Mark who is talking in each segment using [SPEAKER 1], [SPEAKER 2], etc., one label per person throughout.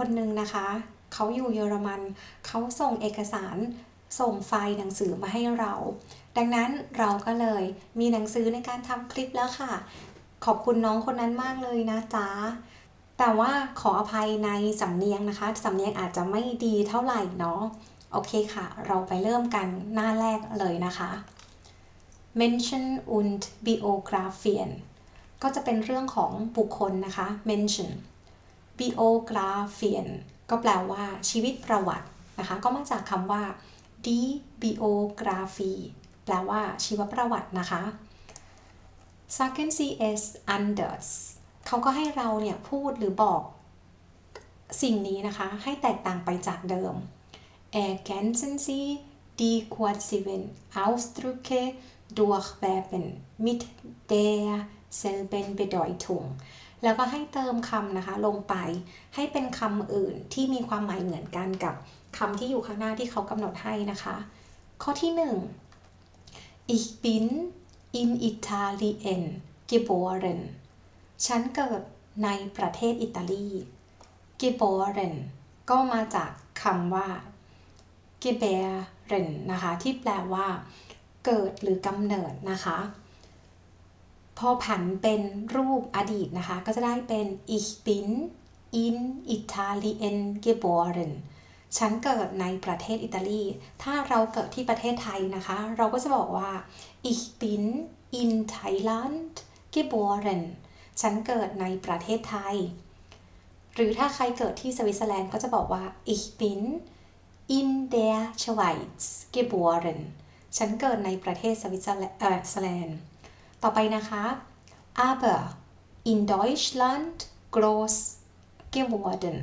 [SPEAKER 1] คนหนึ่งนะคะ เขาอยู่เยอรมัน เขาส่งเอกสารส่งไฟล์หนังสือมาให้เรา ดังนั้นเราก็เลยมีหนังสือในการทำคลิปแล้วค่ะ ขอบคุณน้องคนนั้นมากเลยนะจ๊ะแต่ว่าขออภัยในสำเนียงนะคะ สำเนียงอาจจะไม่ดีเท่าไหร่เนาะโอเคค่ะ เราไปเริ่มกันหน้าแรกเลยนะคะ Mention und Biografien ก็จะเป็นเรื่องของบุคคลนะคะ Mention Biografien ก็แปลว่าชีวิตประวัตินะคะ ก็มาจากคำว่า die Biografie แปลว่าชีวประวัตินะคะ Sagen Sie es anders เขาก็ให้เราเนี่ยพูดหรือบอกสิ่งนี้นะคะ ให้แตกต่างไปจากเดิม Ergänzen Sie die kursiven Ausdrücke durch Verben mit derselben Bedeutung แล้วก็ให้เติมคำนะคะลงไปให้เป็นคำอื่นที่มีความหมายเหมือนกันกับคำที่อยู่ข้างหน้าที่เขากำหนดให้นะคะ ข้อที่ 1 Ich bin in Italien geboren ฉันเกิดในประเทศอิตาลี geboren ก็มาจากคำว่า geberen นะคะ ที่แปลว่า เกิดหรือกำเนิดนะคะ พอผันเป็นรูปอดีตนะคะ ก็จะได้เป็น ich bin in Italien geboren ฉันเกิดในประเทศอิตาลี ถ้าเราเกิดที่ประเทศไทยนะคะ เราก็จะบอกว่า ich bin in Thailand geboren ฉันเกิดในประเทศไทย หรือถ้าใครเกิดที่สวิตเซอร์แลนด์ก็จะบอกว่า ich bin in der Schweiz geboren ฉันเกิดในประเทศสวิตเซอร์แลนด์ ต่อไปนะคะ aber in Deutschland groß geworden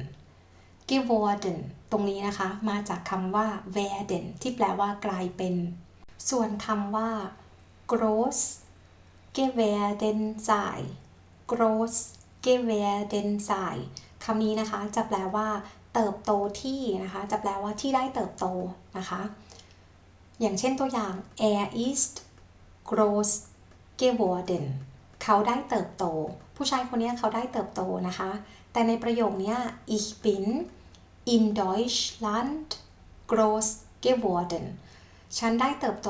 [SPEAKER 1] geworden ตรงนี้นะคะ มาจากคำว่า werden ที่แปลว่ากลายเป็น ส่วนคำว่า groß geworden sei groß geworden sei คำนี้นะคะจะแปลว่าเติบโตที่นะคะ จะแปลว่าที่ได้เติบโตนะคะ อย่างเช่นตัวอย่าง er ist groß geworden เขาได้เติบโต ผู้ชายคนนี้เขาได้เติบโตนะคะ แต่ในประโยคนี้ ich bin in Deutschland groß geworden ฉันได้เติบโต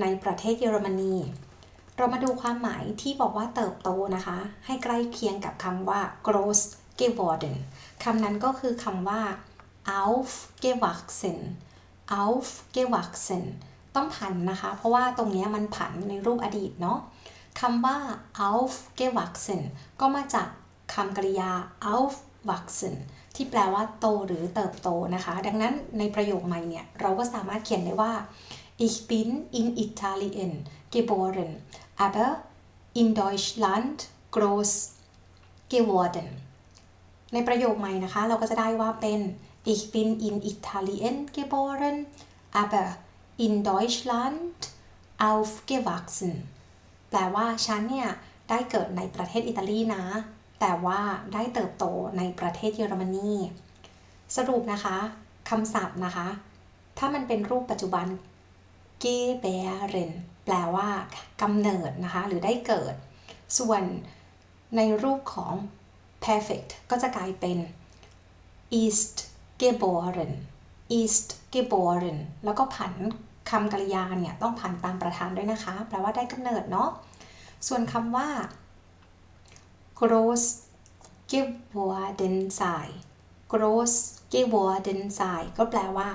[SPEAKER 1] ในประเทศเยอรมนี เรามาดูความหมายที่บอกว่าเติบโตนะคะ ให้ใกล้เคียงกับคำว่า groß geworden คำนั้นก็คือคำว่า aufgewachsen aufgewachsen ต้องผันนะคะ เพราะว่าตรงนี้มันผันในรูปอดีตเนาะ คำว่า aufgewachsen ก็มาจากคำกริยา aufwachsen ที่แปลว่าโตหรือเติบโตนะคะ ดังนั้นในประโยคใหม่เนี่ย เราก็สามารถเขียนได้ว่า ich bin in Italien geboren aber in Deutschland groß geworden ในประโยคใหม่นะคะ เราก็จะได้ว่าเป็น ich bin in Italien geboren aber in Deutschland aufgewachsen แปลว่าฉันเนี่ยได้เกิดในประเทศอิตาลีนะ แต่ว่าได้เติบโตในประเทศเยอรมนี สรุปนะคะคำศัพท์นะคะ ถ้ามันเป็นรูปปัจจุบัน gebären แปลว่ากำเนิดนะคะ หรือได้เกิด ส่วนในรูปของ perfect ก็จะกลายเป็น ist geboren ist geboren แล้วก็ผันคำกริยาเนี่ย ต้องผันตามประธานด้วยนะคะ แปลว่าได้กำเนิดเนาะ ส่วนคำว่า groß geworden sei groß geworden sei ก็แปลว่า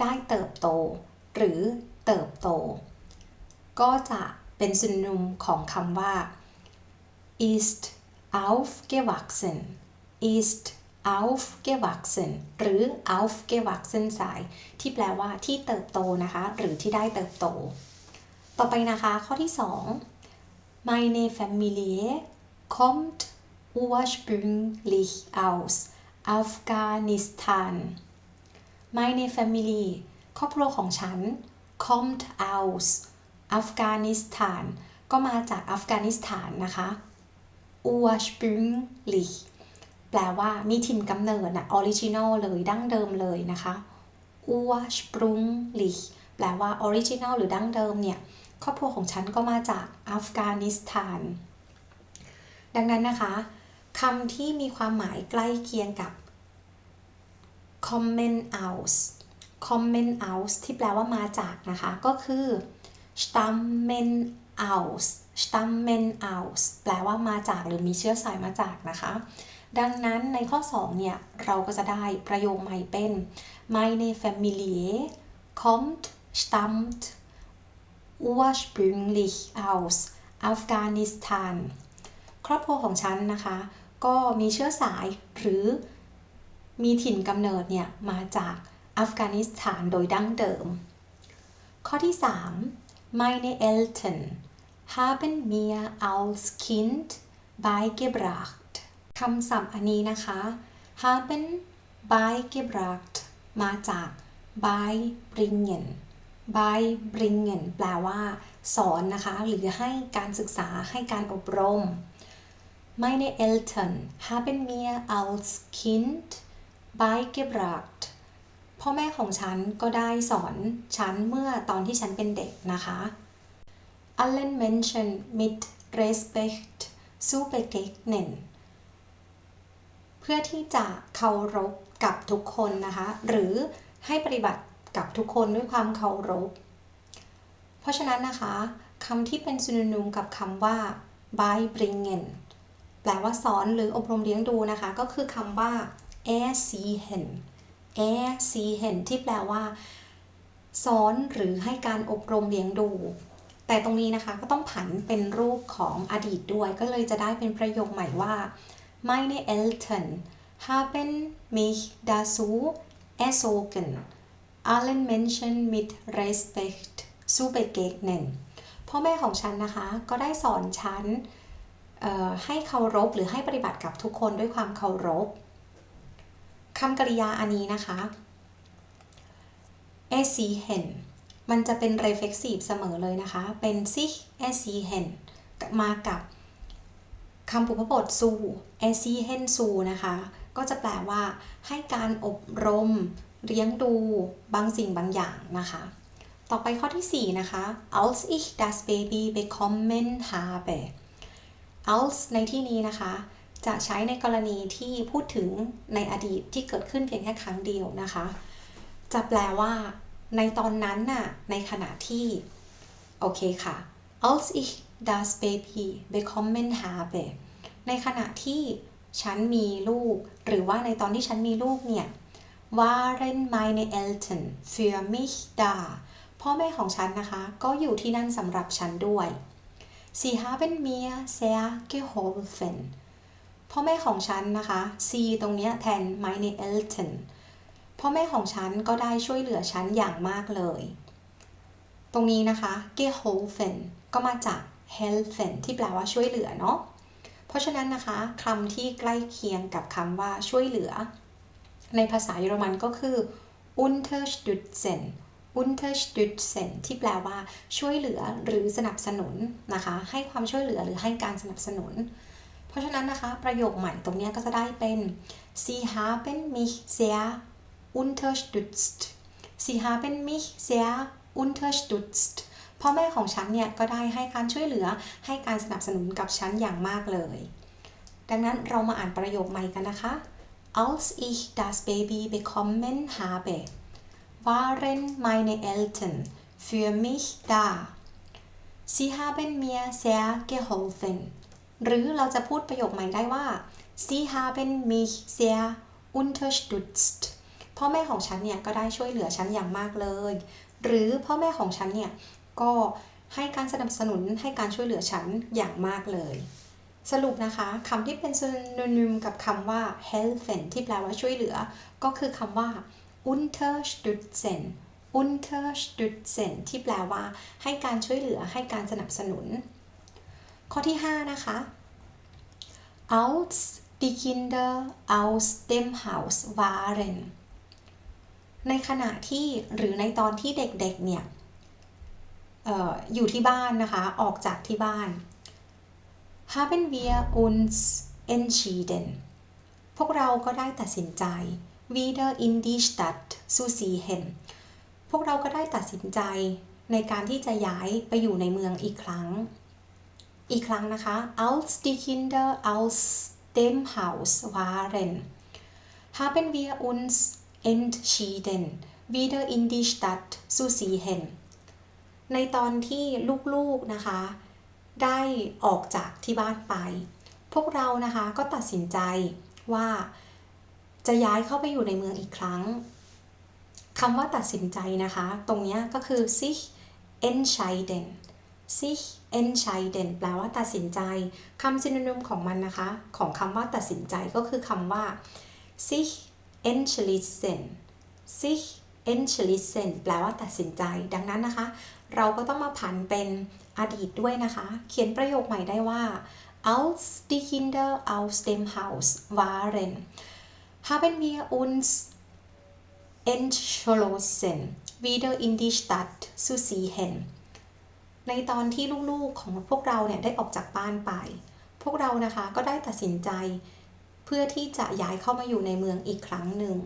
[SPEAKER 1] ได้เติบโต หรือเติบโต ก็จะเป็นซินนุมของคำว่า ist aufgewachsen ist aufgewachsen หรือ aufgewachsen sei ที่แปลว่าที่เติบโตนะคะ หรือที่ได้เติบโต ต่อไปนะคะข้อที่ 2 meine Familie kommt ursprünglich aus Afghanistan meine Familie ครอบครัวของฉัน kommt aus Afghanistan ก็มาจากอัฟกานิสถานนะคะ ursprünglich แปลว่ามีถิ่นกำเนิดนะออริจินอลเลยดั้งเดิมเลยนะคะ ursprünglich แปลว่าออริจินอลหรือดั้งเดิมเนี่ย ครอบครัวของฉันก็มาจากอัฟกานิสถาน ดังนั้นนะคะคำที่มีความหมายใกล้เคียงกับ kommen aus kommen aus ที่แปลว่ามาจากนะคะ ก็คือ stammen aus stammen aus แปลว่ามาจากหรือมีเชื้อสายมาจากนะคะ ดังนั้นในข้อ 2 เนี่ย เราก็จะได้ประโยคใหม่เป็น meine Familie kommt stammt ursprünglich aus Afghanistan ครอบครัวของฉันนะคะ ก็มีเชื้อสายหรือมีถิ่นกำเนิดเนี่ย มาจากอัฟกานิสถานโดยดั้งเดิม ข้อที่ 3 Meine Eltern haben mir als Kind beigebracht คำศัพท์อันนี้นะคะ haben beigebracht มาจาก beibringen beibringen แปลว่า สอนนะคะ หรือให้การศึกษาให้การอบรม Meine Eltern haben mir als Kind beigebracht พ่อแม่ของฉันก็ได้สอนฉันเมื่อตอนที่ฉันเป็นเด็กนะคะ Allen Menschen mit Respekt zu begegnen เพื่อที่จะเคารพกับทุกคนนะคะ หรือให้ปฏิบัติ กับทุกคนด้วยความเคารพ เพราะฉะนั้นนะคะคำที่เป็น synonym กับคำว่า beibringen แปลว่าสอนหรืออบรมเลี้ยงดูนะคะ ก็คือคำว่า erziehen erziehen ที่แปลว่า สอนหรือให้การอบรมเลี้ยงดู แต่ตรงนี้นะคะก็ต้องผันเป็นรูปของอดีตด้วย ก็เลยจะได้เป็นประโยคใหม่ว่า meine Eltern haben mich dazu erzogen allen Menschen mit Respekt zu begegnen พ่อแม่ของฉันนะคะ ก็ได้สอนฉันให้เคารพหรือให้ปฏิบัติกับทุกคนด้วยความเคารพคำกริยาอันนี้นะคะ e s i h e n มันจะเป็น reflexive เสมอเลยนะคะ เป็น sich e s i h e n มากับคำปุพพบท su e s i h e n su นะคะ ก็จะแปลว่าให้การอบรม เลี้ยงดูบางสิ่งบางอย่างนะคะ ต่อไปข้อที่ 4 นะคะ als ich das Baby bekommen habe als ในที่นี้นะคะ จะใช้ในกรณีที่พูดถึงในอดีตที่เกิดขึ้นเพียงแค่ครั้งเดียวนะคะ จะแปลว่าในตอนนั้นน่ะ ในขณะที่ โอเคค่ะ als ich das Baby bekommen habe ในขณะที่ฉันมีลูก หรือว่าในตอนที่ฉันมีลูกเนี่ย waren meine Eltern für mich da พ่อแม่ของฉันนะคะ ก็อยู่ที่นั่นสำหรับฉันด้วย Sie haben mir sehr geholfen พ่อแม่ของฉันนะคะ sie ตรงนี้แทน meine Eltern พ่อแม่ของฉันก็ได้ช่วยเหลือฉันอย่างมากเลย ตรงนี้นะคะ geholfen ก็มาจาก helfen ที่แปลว่าช่วยเหลือเนาะ เพราะฉะนั้นนะคะคำที่ใกล้เคียงกับคำว่าช่วยเหลือ ในภาษาเยอรมันก็คือ unterstützen unterstützen ที่แปลว่าช่วยเหลือหรือสนับสนุนนะคะ ให้ความช่วยเหลือหรือให้การสนับสนุน เพราะฉะนั้นนะคะ ประโยคใหม่ตรงนี้ก็จะได้เป็น Sie haben mich sehr unterstützt Sie haben mich sehr unterstützt พ่อแม่ของฉันเนี่ยก็ได้ให้การช่วยเหลือให้การสนับสนุนกับฉันอย่างมากเลย ดังนั้นเรามาอ่านประโยคใหม่กันนะคะ Als ich das Baby bekommen habe waren meine Eltern für mich da Sie haben mir sehr geholfen หรือเราจะพูดประโยคใหม่ได้ว่า Sie haben mich sehr unterstützt พ่อแม่ของฉันเนี่ยก็ได้ช่วยเหลือฉันอย่างมากเลย หรือพ่อแม่ของฉันเนี่ยก็ให้การสนับสนุนให้การช่วยเหลือฉันอย่างมากเลย สรุปนะคะคำที่เป็น synonym กับคำว่า helfen ที่แปลว่าช่วยเหลือ ก็คือคำว่า unterstützen unterstützen ที่แปลว่าให้การช่วยเหลือให้การสนับสนุน ข้อที่ 5 นะคะ als die Kinder aus dem Haus waren ในขณะที่หรือในตอนที่เด็กๆเนี่ยอออยู่ที่บ้านนะคะ ออกจากที่บ้าน haben wir uns entschieden พวกเราก็ได้ตัดสินใจ wieder in die Stadt zu ziehen พวกเราก็ได้ตัดสินใจในการที่จะย้ายไปอยู่ในเมืองอีกครั้ง อีกครั้งนะคะ als die Kinder aus dem Haus waren haben wir uns entschieden wieder in die Stadt zu ziehen ในตอนที่ลูกๆนะคะ ได้ออกจากที่บ้านไป พวกเรานะคะก็ตัดสินใจว่าจะย้ายเข้าไปอยู่ในเมืองอีกครั้งคำว่าตัดสินใจนะคะ ตรงนี้ก็คือ sich entscheiden sich entscheiden แปลว่าตัดสินใจคำซินนิมของมันนะคะ ของคำว่าตัดสินใจก็คือคำว่า sich entschließen sich entschließen แปลว่าตัดสินใจ ดังนั้นนะคะ เราก็ต้องมาผันเป็นอดีตด้วยนะคะ เขียนประโยคใหม่ได้ว่า als die Kinder aus dem Haus waren haben wir uns entschlossen wieder in die Stadt zu ziehen ในตอนที่ลูกๆของพวกเราเนี่ยได้ออกจากบ้านไป พวกเรานะคะก็ได้ตัดสินใจ เพื่อที่จะย้ายเข้ามาอยู่ในเมืองอีกครั้งหนึ่ง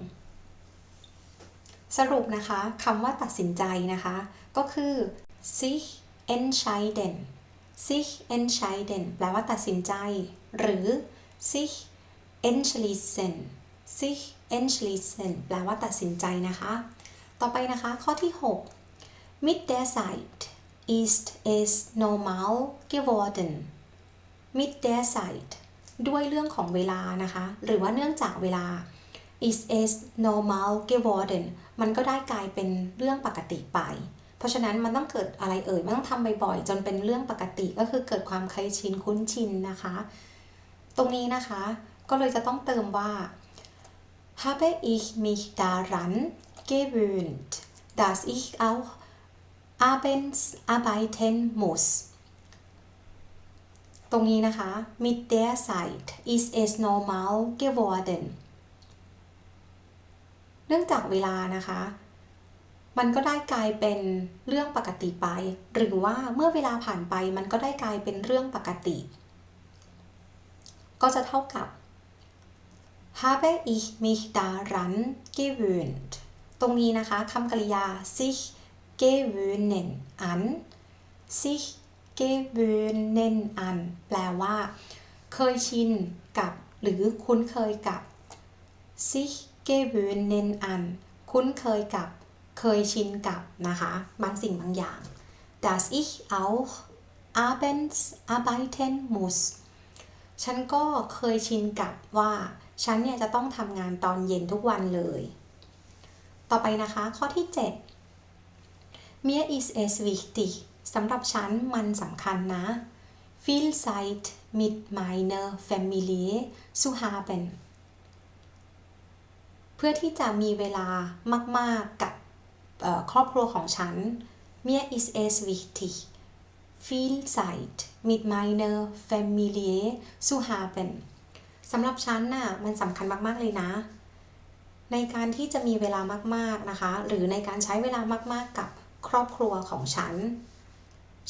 [SPEAKER 1] สรุปนะคะคำว่าตัดสินใจนะคะ ก็คือ sich entscheiden sich entscheiden แปลว่าตัดสินใจ หรือ sich entschließen sich entschließen แปลว่าตัดสินใจนะคะ ต่อไปนะคะ ข้อที่ 6 mit der Zeit ist es normal geworden mit der Zeit ด้วยเรื่องของเวลานะคะ หรือว่าเนื่องจากเวลา is es normal geworden มันก็ได้กลายเป็นเรื่องปกติไป เพราะฉะนั้นมันต้องเกิดอะไรเอ่ย มันต้องทำบ่อยๆ จนเป็นเรื่องปกติก็คือเกิดความเคยชินคุ้นชินนะคะ ตรงนี้นะคะ ก็เลยจะต้องเติมว่า habe ich mich daran gewöhnt dass ich auch abends arbeiten muss ตรงนี้นะคะ mit der Zeit ist es normal geworden เนื่องจากเวลานะคะ มันก็ได้กลายเป็นเรื่องปกติไป หรือว่าเมื่อเวลาผ่านไปมันก็ได้กลายเป็นเรื่องปกติ ก็จะเท่ากับ habe ich mich daran gewöhnt ตรงนี้นะคะคำกริยา sich gewöhnen an sich gewöhnen an แปลว่า เคยชินกับ หรือคุ้นเคยกับ sich gewöhnen an คุ้นเคยกับเคยชินกับนะคะบางสิ่งบางอย่าง dass ich auch abends arbeiten muss ฉันก็เคยชินกับว่า ฉันเนี่ยจะต้องทำงานตอนเย็นทุกวันเลย ต่อไปนะคะข้อที่ 7 mir ist es wichtig สำหรับฉันมันสำคัญนะ viel Zeit mit meiner Familie zu haben เพื่อที่จะมีเวลามาก ๆ กับครอบครัวของฉัน mir ist es wichtig viel Zeit mit meiner Familie zu haben สำหรับฉันน่ะมันสำคัญมาก ๆ เลยนะ ในการที่จะมีเวลามาก ๆ นะคะ หรือในการใช้เวลามาก ๆ กับครอบครัวของฉัน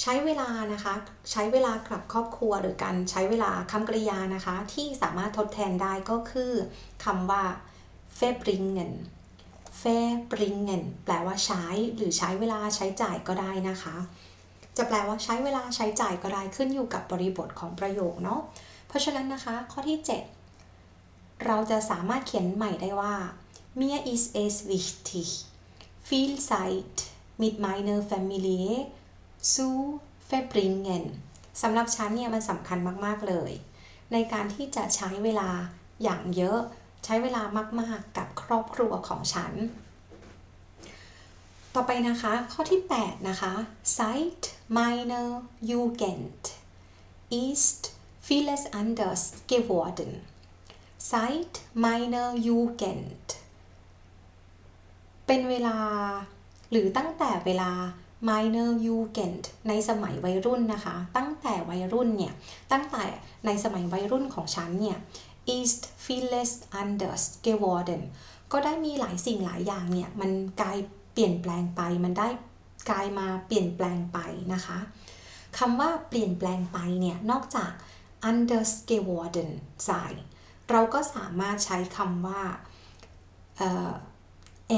[SPEAKER 1] ใช้เวลานะคะ ใช้เวลากับครอบครัวหรือการใช้เวลาคำกริยานะคะ ที่สามารถทดแทนได้ก็คือคำว่า verbringen verbringen แปลว่าใช้หรือใช้เวลาใช้จ่ายก็ได้นะคะ จะแปลว่าใช้เวลาใช้จ่ายก็ได้ขึ้นอยู่กับบริบทของประโยคเนาะ เพราะฉะนั้นนะคะ ข้อที่ 7 เราจะสามารถเขียนใหม่ได้ว่า mir ist es wichtig viel Zeit mit meiner Familie zu verbringen สำหรับฉันเนี่ยมันสำคัญมาก ๆ เลย ในการที่จะใช้เวลาอย่างเยอะ ใช้เวลามาก ๆ กับครอบครัวของฉัน ต่อไปนะคะ ข้อที่ 8 นะคะ seit meiner Jugend ist vieles anders geworden seit meiner Jugend เป็นเวลาหรือตั้งแต่เวลา minor Jugend ในสมัยวัยรุ่นนะคะ ตั้งแต่วัยรุ่นเนี่ย ตั้งแต่ในสมัยวัยรุ่นของฉันเนี่ย ist vieles anders geworden ก็ได้มีหลายสิ่งหลายอย่างเนี่ยมันกลายเปลี่ยนแปลงไป มันได้กลายมาเปลี่ยนแปลงไปนะคะคำว่าเปลี่ยนแปลงไปเนี่ยนอกจาก anders geworden sein เราก็สามารถใช้คำว่า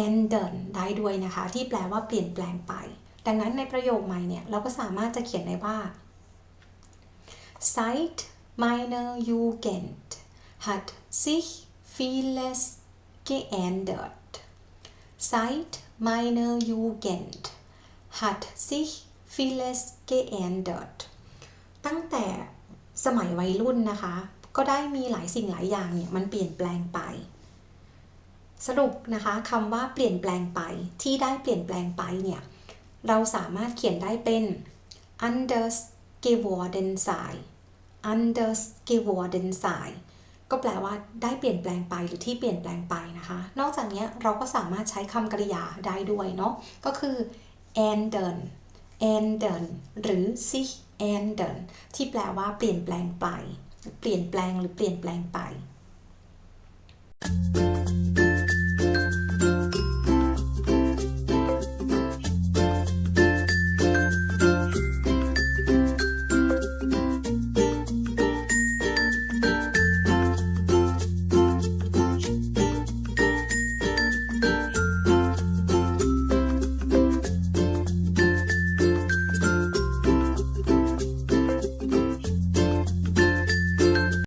[SPEAKER 1] ändern ได้ด้วยนะคะ ที่แปลว่าเปลี่ยนแปลงไป ดังนั้นในประโยคใหม่เนี่ยเราก็สามารถจะเขียนได้ว่า site meiner Jugend hat sich vieles geändert Seit meiner Jugend hat sich vieles geändert ตั้งแต่สมัยวัยรุ่นนะคะ ก็ได้มีหลายสิ่งหลายอย่างเนี่ยมันเปลี่ยนแปลงไป สรุปนะคะคำว่าเปลี่ยนแปลงไปที่ได้เปลี่ยนแปลงไปเนี่ยเราสามารถเขียนได้เป็น anders geworden sei anders geworden sei ก็แปลว่าได้เปลี่ยนแปลงไปหรือที่เปลี่ยนแปลงไปนะคะ นอกจากนี้เราก็สามารถใช้คำกริยาได้ด้วยเนาะก็คือ ändern ändern หรือ sich ändern ที่แปลว่าเปลี่ยนแปลงไป เปลี่ยนแปลงหรือเปลี่ยนแปลงไป